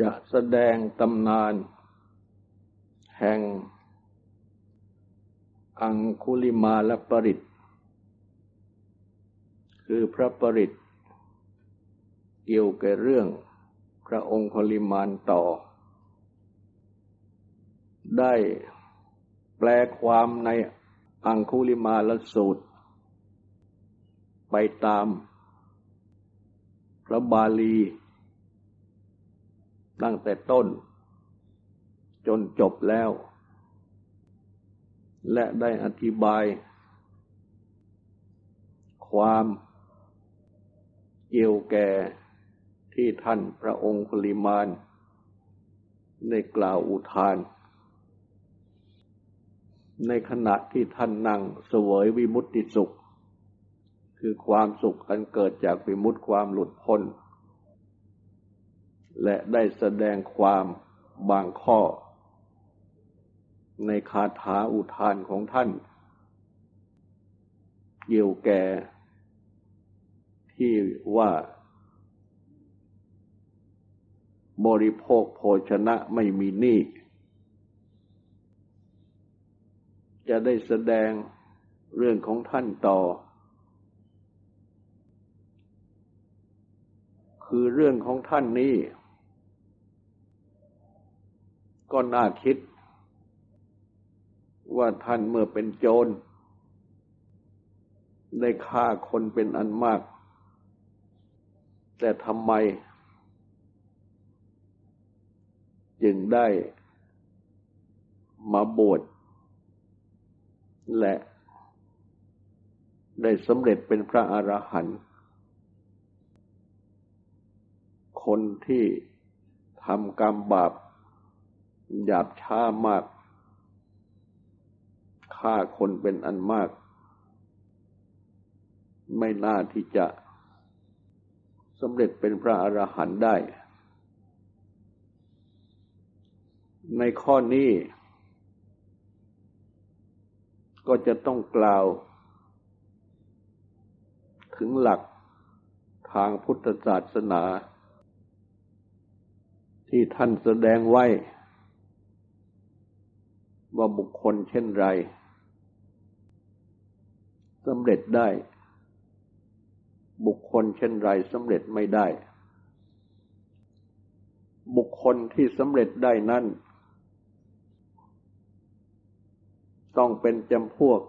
จะแสดงตำนาน แห่ง อังคุลิมาและปริตคือพระปริตเกี่ยวกับเรื่องพระองคุลิมานต่อ ได้แปลความในอังคุลิมาลสูตร ไปตามพระบาลี ตั้งแต่ต้น จนจบแล้ว และได้อธิบาย ความเกี่ยวแก่ที่ท่านพระองค์ปริมาณในกล่าวอุทาน ในขณะที่ท่านนั่งเสวยวิมุตติสุข คือความสุขอันเกิดจากวิมุตติความหลุดพ้น และได้แสดงความบางข้อ ในคาถาอุทานของท่าน เกี่ยวแก่ ที่ว่า บริโภคโภชนะไม่มีหนี้จะได้แสดงเรื่องของท่านต่อ คือเรื่องของท่านนี้ ก็น่าคิด ว่าท่านเมื่อเป็นโจร ได้ฆ่าคนเป็นอันมาก แต่ทำไม จึงได้มาบวชและได้สำเร็จเป็นพระอรหันต์คนที่ทำกรรมบาป หยาบช้ามากฆ่าคนเป็นอันมาก ไม่น่าที่จะสำเร็จเป็นพระอรหันต์ได้ ในข้อนี้ ก็จะต้องกล่าว ถึงหลักทางพุทธศาสนา ที่ท่านแสดงไว้ ว่าบุคคลเช่นไรสำเร็จได้ บุคคลเช่นไรสำเร็จไม่ได้ บุคคลที่สำเร็จได้นั้นต้องเป็นจำพวก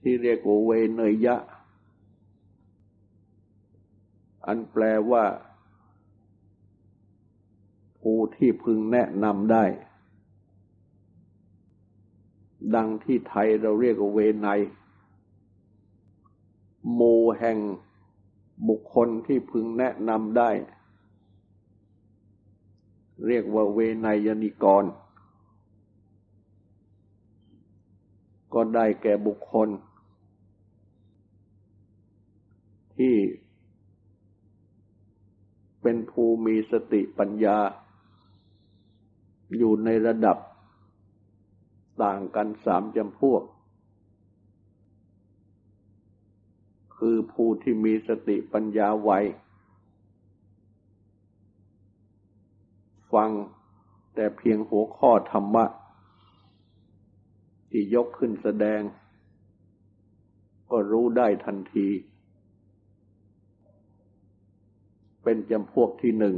ที่เรียกว่าเวเนยยะ อันแปลว่า ผู้ที่พึงแนะนำได้ ดังที่ไทยเราเรียกว่าเวไนหมู่แห่งบุคคลที่พึงแนะนำได้ เรียกว่าเวไนยนิกร ก็ได้แก่บุคคล ที่เป็นภูมีสติปัญญา อยู่ในระดับ ต่างกันสามจำพวก คือผู้ที่มีสติปัญญาไวฟังแต่เพียงหัวข้อธรรมะ ที่ยกขึ้นแสดง ก็รู้ได้ทันที เป็นจำพวกที่หนึ่ง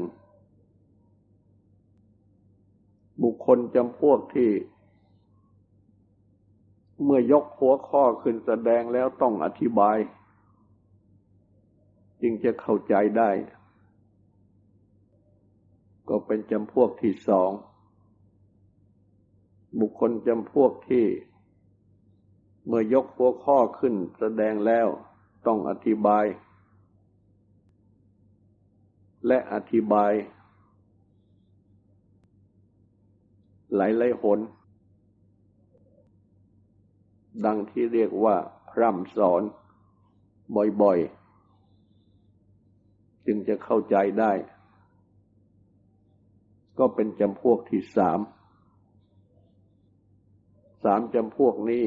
บุคคลจำพวกที่ เมื่อยกหัวข้อขึ้นแสดงแล้วต้องอธิบาย จึงจะเข้าใจได้ ก็เป็นจำพวกที่สอง บุคคลจำพวกที่ เมื่อยกหัวข้อขึ้นแสดงแล้วต้องอธิบาย และอธิบาย หลายๆหน ดังที่เรียกว่าพร่ำสอนบ่อยๆ จึงจะเข้าใจได้ ก็เป็นจำพวกที่สาม สามจำพวกนี้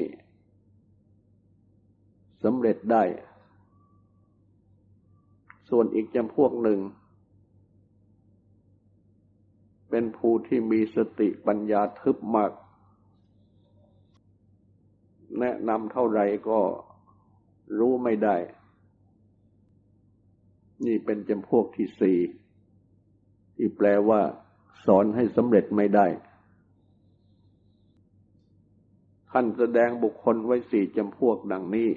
สำเร็จได้ ส่วนอีกจำพวกหนึ่ง เป็นผู้ที่มีสติปัญญาทึบมาก แนะนำเท่าไรก็รู้ไม่ได้ นี่เป็นจำพวกที่สี่ที่แปลว่า สอนให้สำเร็จไม่ได้ ท่านแสดงบุคคลไว้สี่จำพวกดังนี้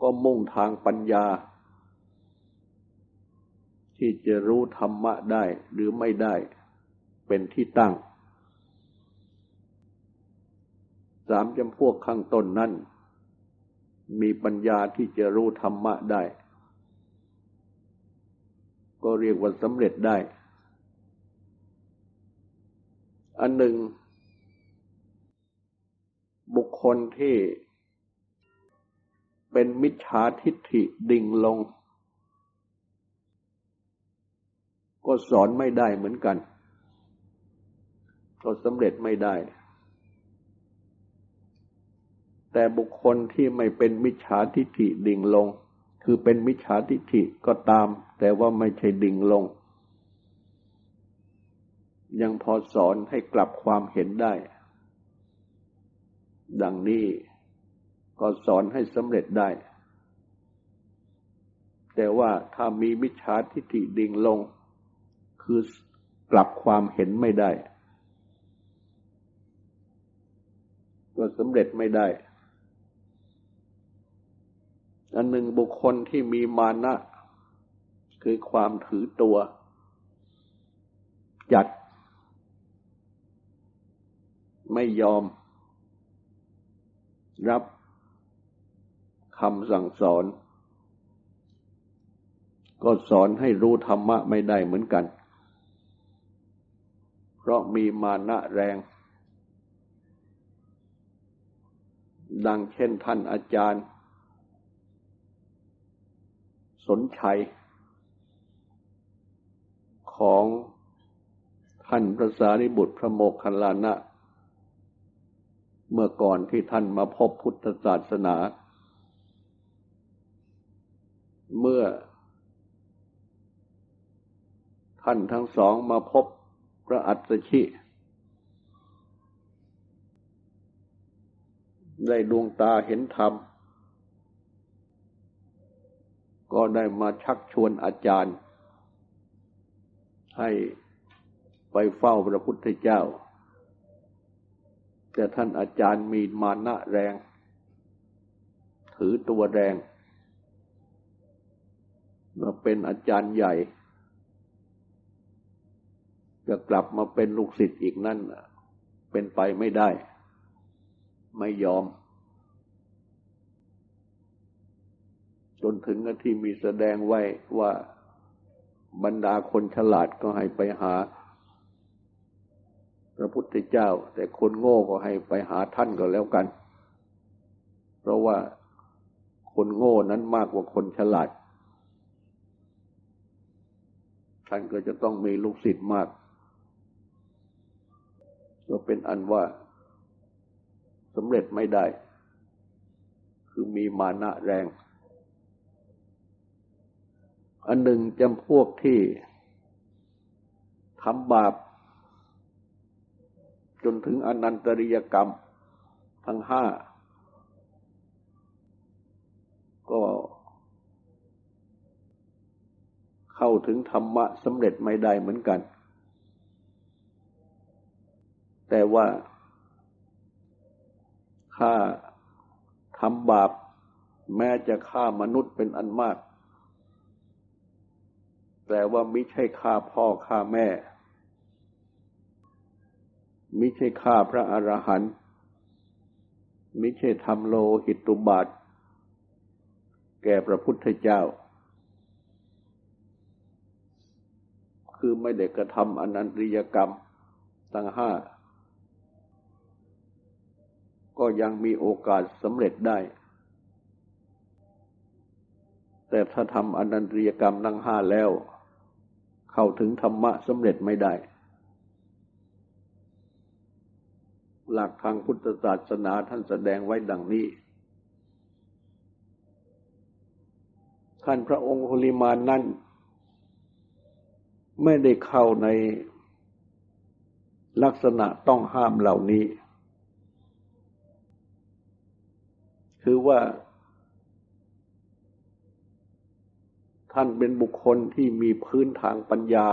ก็มุ่งทางปัญญา ที่จะรู้ธรรมะได้หรือไม่ได้เป็นที่ตั้ง สามจำพวกข้างต้นนั้น มีปัญญาที่จะรู้ธรรมะได้ ก็เรียกว่าสำเร็จได้ อันหนึ่ง บุคคลที่เป็นมิจฉาทิฏฐิดิ่งลง ก็สอนไม่ได้เหมือนกัน ก็สำเร็จไม่ได้ แต่บุคคลที่ไม่เป็นมิจฉาทิฏฐิดิ่งลง คือเป็นมิจฉาทิฏฐิก็ตาม แต่ว่าไม่ใช่ดิ่งลง ยังพอสอนให้กลับความเห็นได้ ดังนี้ก็สอนให้สำเร็จได้ แต่ว่าถ้ามีมิจฉาทิฏฐิดิ่งลง คือกลับความเห็นไม่ได้ ก็สำเร็จไม่ได้ อันหนึ่งบุคคลที่มีมานะ คือความถือตัว จัด ไม่ยอม รับคำสั่งสอน ก็สอนให้รู้ธรรมะไม่ได้เหมือนกัน เพราะมีมานะแรง ดังเช่นท่านอาจารย์ สนชัย ของท่านพระสารีบุตรพระโมคคัลลานะ เมื่อก่อนที่ท่านมาพบพุทธศาสนา เมื่อ ท่านทั้งสองมาพบพระอัศชิได้ดวงตาเห็นธรรม ก็ได้มาชักชวนอาจารย์ ให้ไปเฝ้าพระพุทธเจ้า แต่ท่านอาจารย์มีมานะแรง ถือตัวแรงมาเป็นอาจารย์ใหญ่ จะกลับมาเป็นลูกศิษย์อีกนั่นเป็นไปไม่ได้ ไม่ยอมจ นถึงที่มีแสดงไว้ว่าบรรดาคนฉลาดก็ให้ไปหา พระพุทธเจ้า แต่คนโง่ก็ให้ไปหาท่านก็แล้วกัน เพราะว่าคนโง่นั้นมากกว่าคนฉลาด ท่านก็จะต้องมีลูกศิษย์มาก ก็เป็นอันว่าสำเร็จไม่ได้ คือมีมานะแรง อันหนึ่งจำพวกที่ทำบาป จนถึงอนันตริยกรรมทั้งห้า ก็เข้าถึงธรรมะสำเร็จไม่ได้เหมือนกัน แต่ว่าถ้าทำบาป แม้จะฆ่ามนุษย์เป็นอันมาก แต่ว่าไม่ใช่ฆ่าพ่อฆ่าแม่ไม่ใช่ฆ่าพระอรหันต์ไม่ใช่ทำโลหิตตุบาท แก่พระพุทธเจ้า คือไม่ได้กระทำอนันตริยกรรมตั้งห้า ก็ยังมีโอกาสสำเร็จได้ แต่ถ้าทำอนันตริยกรรมทั้งห้าแล้ว เข้าถึงธรรมะสำเร็จไม่ได้ หลักทางพุทธศาสนาท่านแสดงไว้ดังนี้ท่านพระองค์คุลิมานนั้น ไม่ได้เข้าในลักษณะต้องห้ามเหล่านี้ คือว่า ท่านเป็นบุคคลที่มีพื้นทางปัญญา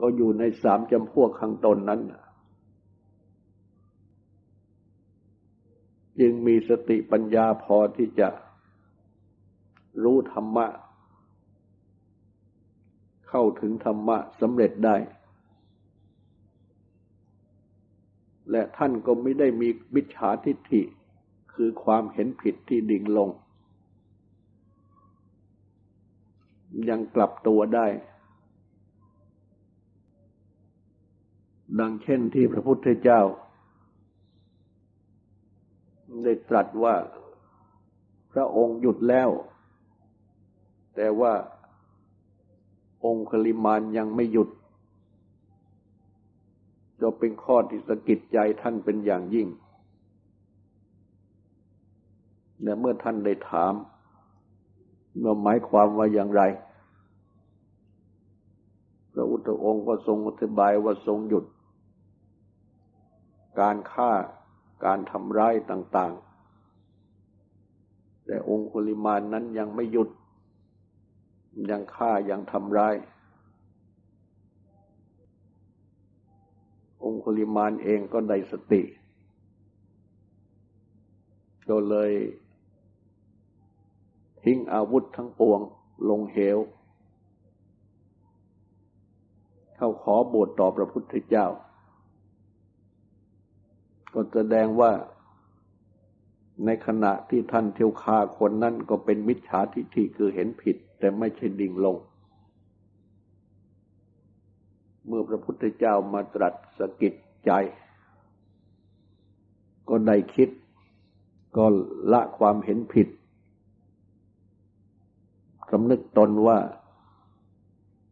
ก็อยู่ในสามจำพวกข้างตนนั้น จึงมีสติปัญญาพอที่จะรู้ธรรมะ เข้าถึงธรรมะสำเร็จได้ และท่านก็ไม่ได้มีมิจฉาทิฏฐิ คือความเห็นผิดที่ดิ่งลง ยังกลับตัวได้ ดังเช่นที่พระพุทธเจ้า ได้ตรัสว่าพระองค์หยุดแล้ว แต่ว่าองค์คลิมานยังไม่หยุดจะเป็นข้อที่สะกิดใจท่านเป็นอย่างยิ่ง และเมื่อท่านได้ถามเมื่อหมายความว่าอย่างไร พระอุตองค์ก็ทรงอธิบายว่าทรงหยุด การฆ่าการทำร้ายต่าง ๆ แต่องค์คุลิมานนั้นยังไม่หยุด ยังฆ่ายังทำร้าย องคุลิมานเองก็ได้สติ ก็เลย ทิ้งอาวุธทั้งปวงลงเหว เข้าขอบวชต่อพระพุทธเจ้า ก็แสดงว่าในขณะที่ท่านเที่ยวฆ่าคนนั้นก็เป็นมิจฉาทิฏฐิคือเห็นผิด แต่ไม่ใช่ดิ่งลง เมื่อพระพุทธเจ้ามาตรัสสกิดใจ ก็ได้คิด ก็ละความเห็นผิด สำนึกตนว่า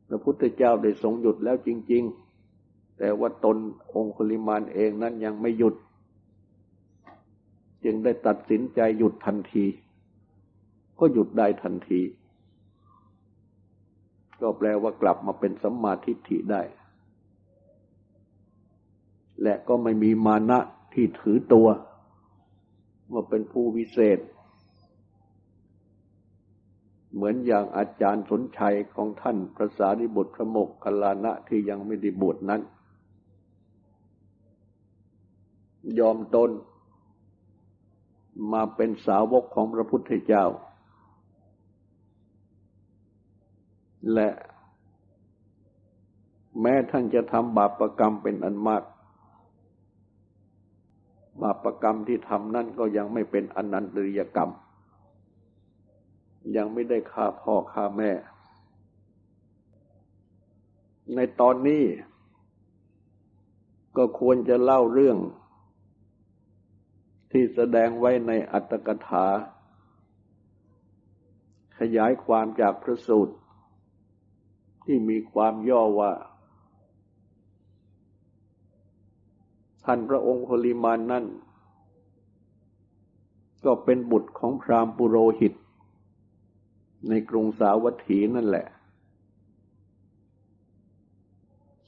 พระพุทธเจ้าได้ทรงหยุดแล้วจริง ๆ แต่ว่าตนองคุลิมานเองนั้นยังไม่หยุด จึงได้ตัดสินใจหยุดทันที ก็หยุดได้ทันที ก็แปลว่ากลับมาเป็นสัมมาทิฏฐิได้ และก็ไม่มีมานะที่ถือตัว ว่าเป็นผู้วิเศษ เหมือนอย่างอาจารย์สนชัยของท่านพระสารีบุตรพระโมกขลานะที่ยังไม่ได้บวชนั้น ยอมตน มาเป็นสาวกของพระพุทธเจ้า และแม้ท่านจะทำบาปรกรรมเป็นอันมาก บาปรกรรมที่ทำนั่นก็ยังไม่เป็นอนันตริยกรรม ยังไม่ได้ฆ่าพ่อฆ่าแม่ ในตอนนี้ ก็ควรจะเล่าเรื่อง ที่แสดงไว้ในอัตถกถา ขยายความจากพระสูตร ที่มีความย่อว่า ท่านพระองค์โคลิมานนั่นก็เป็นบุตรของพราหมณ์ปุโรหิต ในกรุงสาวัตถีนั่นแหละ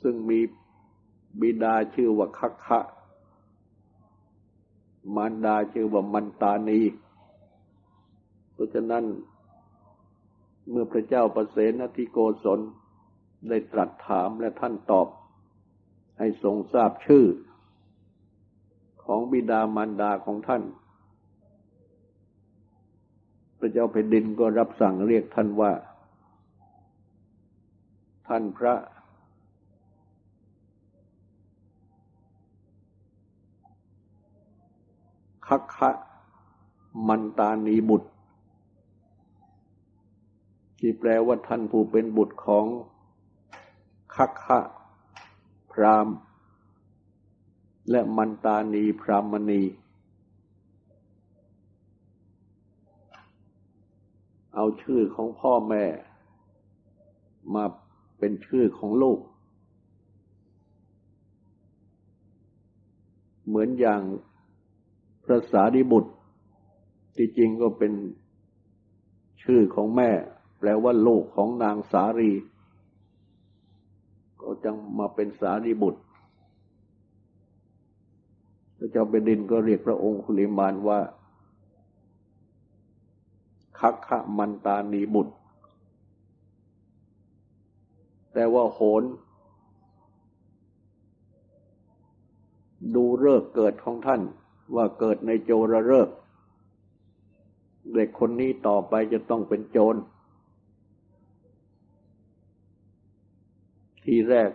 ซึ่งมีบิดาชื่อว่าคัคคะมารดาชื่อว่ามันตานีเพราะฉะนั้นเมื่อพระเจ้าประเสนทิโกศลได้ตรัสถามและท่านตอบ ให้ทรงทราบชื่อ ของบิดามารดาของท่าน เจ้าแผ่นดินก็รับสั่งเรียกท่านว่า ท่านพระ คัคคะมันตานีบุตร ที่แปลว่าท่านผู้เป็นบุตรของ คัคคะพรามและมันตานีพรามณี เอาชื่อของพ่อแม่ มาเป็นชื่อของลูก เหมือนอย่างพระสารีบุตร ที่จริงก็เป็นชื่อของแม่ แปลว่าลูกของนางสารี ก็จังมาเป็นสารีบุตรพระเจ้าเป็นดินก็เรียกพระองค์คุลิมานว่า คัคคะมันตานีบุตร แต่ว่าโหน ดูเลิกเกิดของท่าน ว่าเกิดในโจรเลิกเด็กคนนี้ต่อไปจะต้องเป็นโจร ทีแรก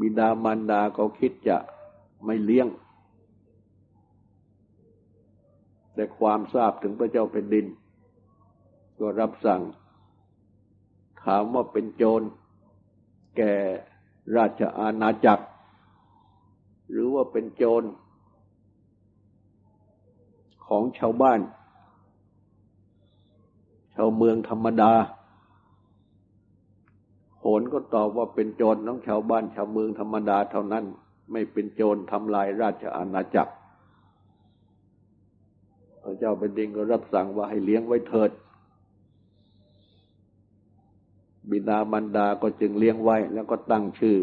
บิดามารดาก็คิดจะไม่เลี้ยง แต่ความทราบถึงพระเจ้าแผ่นดิน ก็รับสั่ง ถามว่าเป็นโจร แก่ราชอาณาจักร หรือว่าเป็นโจร ของชาวบ้าน ชาวเมืองธรรมดาโหนก็ตอบว่าเป็นโจรน้องชาวบ้านชาวเมืองธรรมดาเท่านั้น ไม่เป็นโจรทำลายราชอาณาจักร ระเจ้าเป็นดิงก็รับสั่งว่าให้เลี้ยงไว้เถิด บิดามารดาก็จึงเลี้ยงไว้ แล้วก็ตั้งชื่อ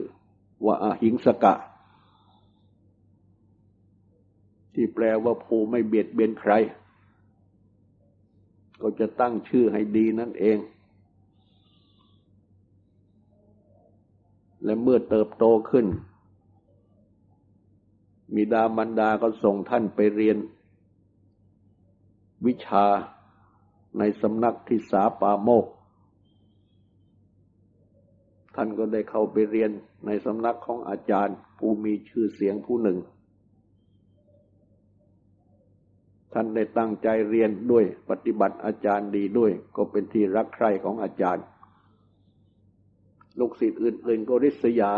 ว่าอาหิงสกะ ที่แปลว่าภูไม่เบียดเบียนใคร ก็จะตั้งชื่อให้ดีนั่นเอง และเมื่อเติบโตขึ้นมีดามันดาก็ส่งท่านไปเรียน วิชาในสำนักทิสาปาโมก ท่านก็ได้เข้าไปเรียนในสำนักของอาจารย์ ผู้มีชื่อเสียงผู้หนึ่ง ท่านได้ตั้งใจเรียนด้วยปฏิบัติอาจารย์ดีด้วย ก็เป็นที่รักใคร่ของอาจารย์ ลูกศิษย์อื่นๆก็ริษยา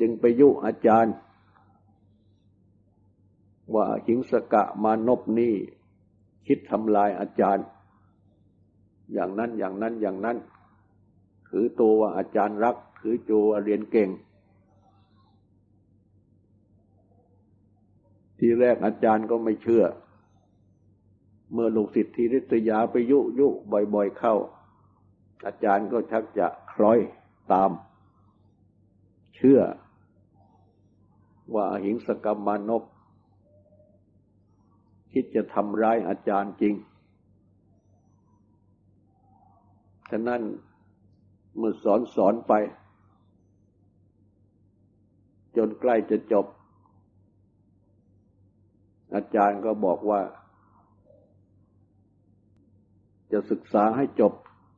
จึงไปยุอาจารย์ ว่าหิงสกะมานพนี้คิดทำลายอาจารย์ อย่างนั้นอย่างนั้นอย่างนั้น ถือตัวว่าอาจารย์รัก ถือตัวเรียนเก่ง ทีแรกอาจารย์ก็ไม่เชื่อ เมื่อลูกศิษย์ทีริษยาไปยุยุบ่อยๆเข้า อาจารย์ก็ชักจะคล้อยตาม เชื่อ ว่าหิงสกรรมานก คิดจะทำร้ายอาจารย์จริง ฉะนั้นเมื่อสอนสอนไป จนใกล้จะจบ อาจารย์ก็บอกว่า จะศึกษาให้จบ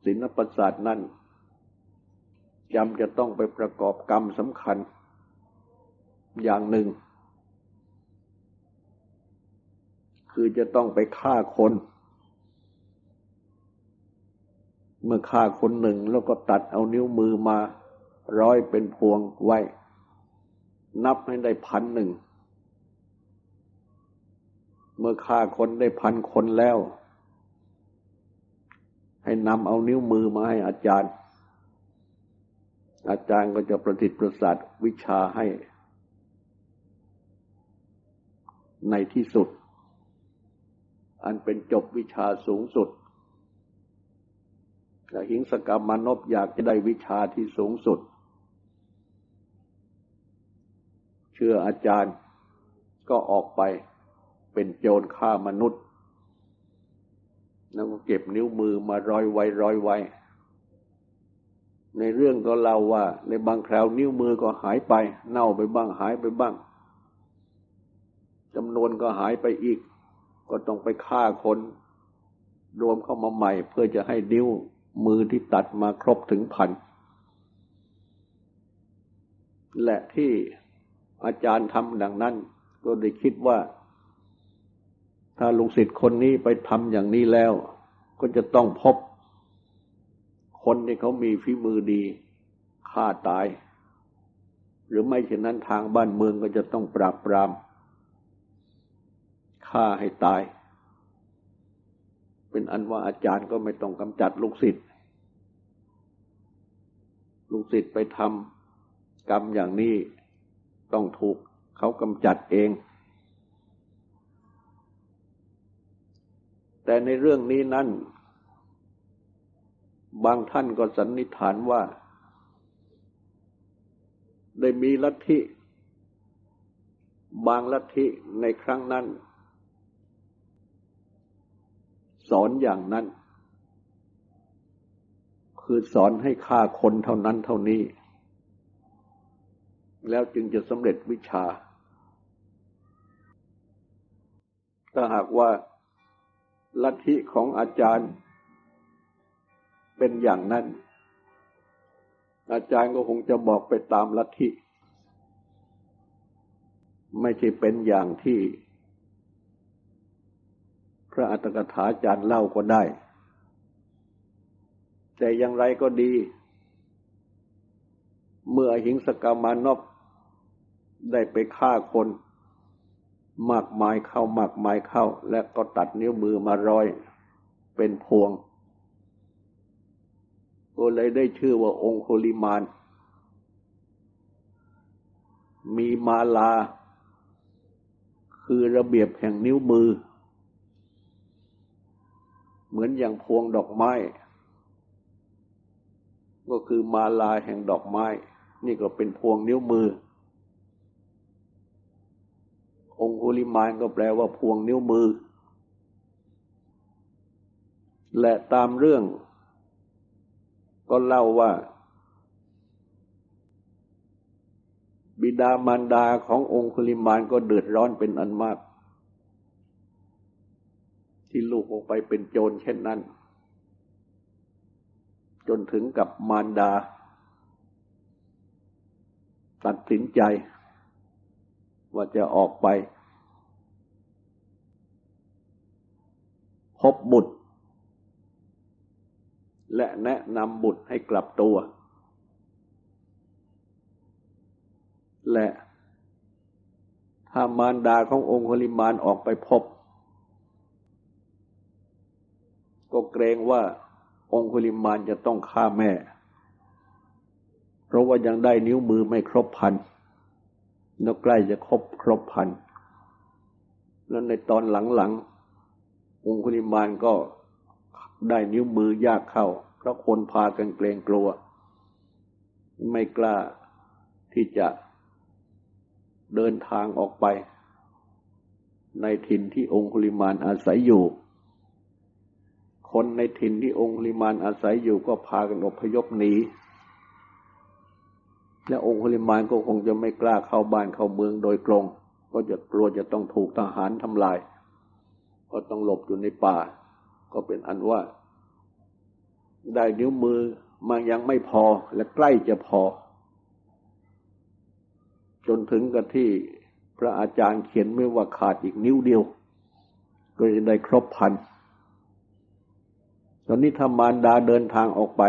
ศิลปศาสตร์นั้นจำจะต้องไปประกอบกรรมสำคัญอย่างหนึ่ง คือจะต้องไปฆ่าคน เมื่อฆ่าคนหนึ่งแล้วก็ตัดเอานิ้วมือมา ร้อยเป็นพวงไว้ นับให้ได้พันหนึ่ง เมื่อฆ่าคนได้พันคนแล้ว ให้นำเอานิ้วมือมาให้อาจารย์ อาจารย์ก็จะประสิทธิ์ประสาทวิชาให้ในที่สุด อันเป็นจบวิชาสูงสุดแต่หิงสกรรมมนบอยากจะได้วิชาที่สูงสุด เชื่ออาจารย์ก็ออกไปเป็นโจรฆ่ามนุษย์ แล้วก็เก็บนิ้วมือมาร้อยไว้ร้อยไว้ ในเรื่องก็เล่าว่า ในบางคราวนิ้วมือก็หายไป เน่าไปบ้างหายไปบ้างจำนวนก็หายไปอีก ก็ต้องไปฆ่าคน รวมเข้ามาใหม่เพื่อจะให้นิ้วมือที่ตัดมาครบถึงพัน และที่อาจารย์ทำดังนั้น ก็ได้คิดว่า ถ้าลูกศิษย์คนนี้ไปทำอย่างนี้แล้ว ก็จะต้องพบ คนที่เขามีฝีมือดีฆ่าตาย หรือไม่เช่นนั้นทางบ้านเมืองก็จะต้องปราบปราม ฆ่าให้ตาย เป็นอันว่าอาจารย์ก็ไม่ต้องกำจัดลูกศิษย์ ลูกศิษย์ไปทำกรรมอย่างนี้ต้องถูกเขากำจัดเอง แต่ในเรื่องนี้นั่น บางท่านก็สันนิษฐานว่า ได้มีลัทธิบางลัทธิในครั้งนั้น สอนอย่างนั้น คือสอนให้ฆ่าคนเท่านั้นเท่านี้ แล้วจึงจะสำเร็จวิชา ถ้าหากว่าลัทธิของอาจารย์เป็นอย่างนั้น อาจารย์ก็คงจะบอกไปตามลัทธิ ไม่ใช่เป็นอย่างที่ พระอัตถกถาจารย์เล่าก็ได้ แต่อย่างไรก็ดี เมื่อหิงสกามานพได้ไปฆ่าคน มากมายเข้ามากมายเข้า และก็ตัดนิ้วมือมาร้อยเป็นพวง ก็เลยได้ชื่อว่าองคุลิมานมีมาลา คือระเบียบแห่งนิ้วมือ เหมือนอย่างพวงดอกไม้ ก็คือมาลาแห่งดอกไม้ นี่ก็เป็นพวงนิ้วมือ องคุลิมานก็แปลว่าพวงนิ้วมือ และตามเรื่อง ก็เล่าว่า บิดามารดาขององคุลิมานก็เดือดร้อนเป็นอันมาก ที่ลูกออกไปเป็นโจรเช่นนั้น จนถึงกับมารดา ตัดสินใจ ว่าจะออกไป พบบุตร และแนะนำบุตรให้กลับตัว และถ้ามารดาขององค์คลิมานออกไปพบ ก็เกรงว่าองคุลิมานจะต้องฆ่าแม่ เพราะว่ายังได้นิ้วมือไม่ครบพันแล้วใกล้จะครบครบพัน แล้วในตอนหลังๆองคุลิมานก็ได้นิ้วมือยากเข้า เพราะคนพากันเกรงกลัว ไม่กล้าที่จะเดินทางออกไป ในถิ่นที่องคุลิมานอาศัยอยู่ คนในถิ่นที่องคุลิมานอาศัยอยู่ก็พากันอพยพหนี และองคุลิมานก็คงจะไม่กล้าเข้าบ้านเข้าเมืองโดยตรง ก็จะกลัวจะต้องถูกทหารทำลาย ก็ต้องหลบอยู่ในป่า ก็เป็นอันว่า ได้นิ้วมือมันยังไม่พอและใกล้จะพอ จนถึงกับที่พระอาจารย์เขียนไม่ว่าขาดอีกนิ้วเดียว ก็จะได้ครบพัน ตอนนี้ธรรมานดาเดินทางออกไป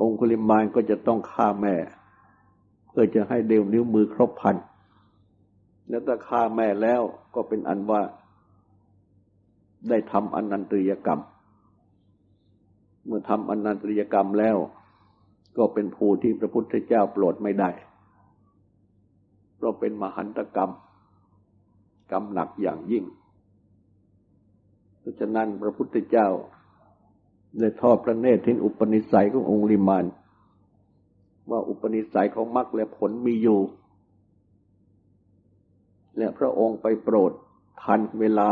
องคุลิมานก็จะต้องฆ่าแม่ เพื่อจะให้เดวนิ้วมือครบพัน แล้วถ้าฆ่าแม่แล้วก็เป็นอันว่า ได้ทำอนันตริยกรรม เมื่อทำอนันตริยกรรมแล้ว ก็เป็นภูที่พระพุทธเจ้าโปรดไม่ได้ เพราะเป็นมหันตกรรม กรรมหนักอย่างยิ่ง เพราะฉะนั้นพระพุทธเจ้าได้ทอดพระเนตรถึงอุปนิสัยขององค์ลิมานว่าอุปนิสัยของมรรคและผลมีอยู่ และพระองค์ไปโปรดทันเวลา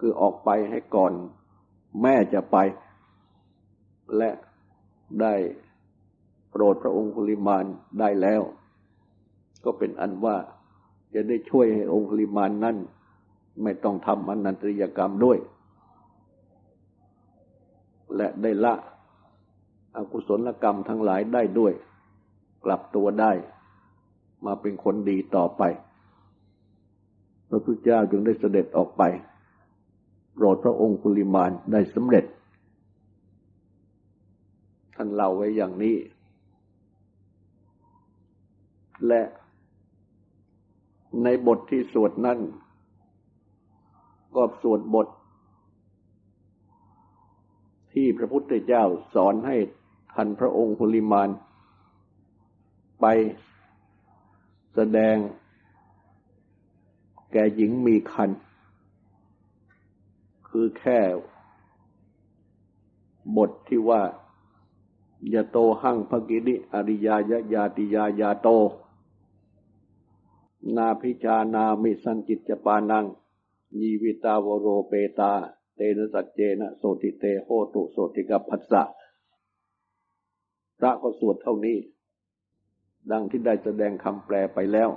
คือออกไปให้ก่อนแม่จะไป และได้โปรดพระองค์คุลิมานได้แล้ว ก็เป็นอันว่าจะได้ช่วยให้องค์คุลิมานนั้น ไม่ต้องทำอนันตริยกรรมด้วย และได้ละอกุศลกรรมทั้งหลายได้ด้วย กลับตัวได้ มาเป็นคนดีต่อไป พระพุทธเจ้าจึงได้เสด็จออกไปโปรดพระองค์คุลิมานได้สำเร็จ ท่านเล่าไว้อย่างนี้ และในบทที่สวดนั้น ก็สวดบท ที่พระพุทธเจ้าสอนให้ท่านพระองค์ุลิมานไปแสดงแก่หญิงมีคัน คือแค่บทที่ว่ายาโตหั่งภกินิอริยายญาติยายาโต นาพิจานามิสันจิตจปานัง ยีวิตาวโรเปตา เตนะสัจเจนะโสติเตโหตุโสติกับพัสสะพระก็สวดเท่านี้ ดังที่ได้แสดงคำแปลไปแล้ว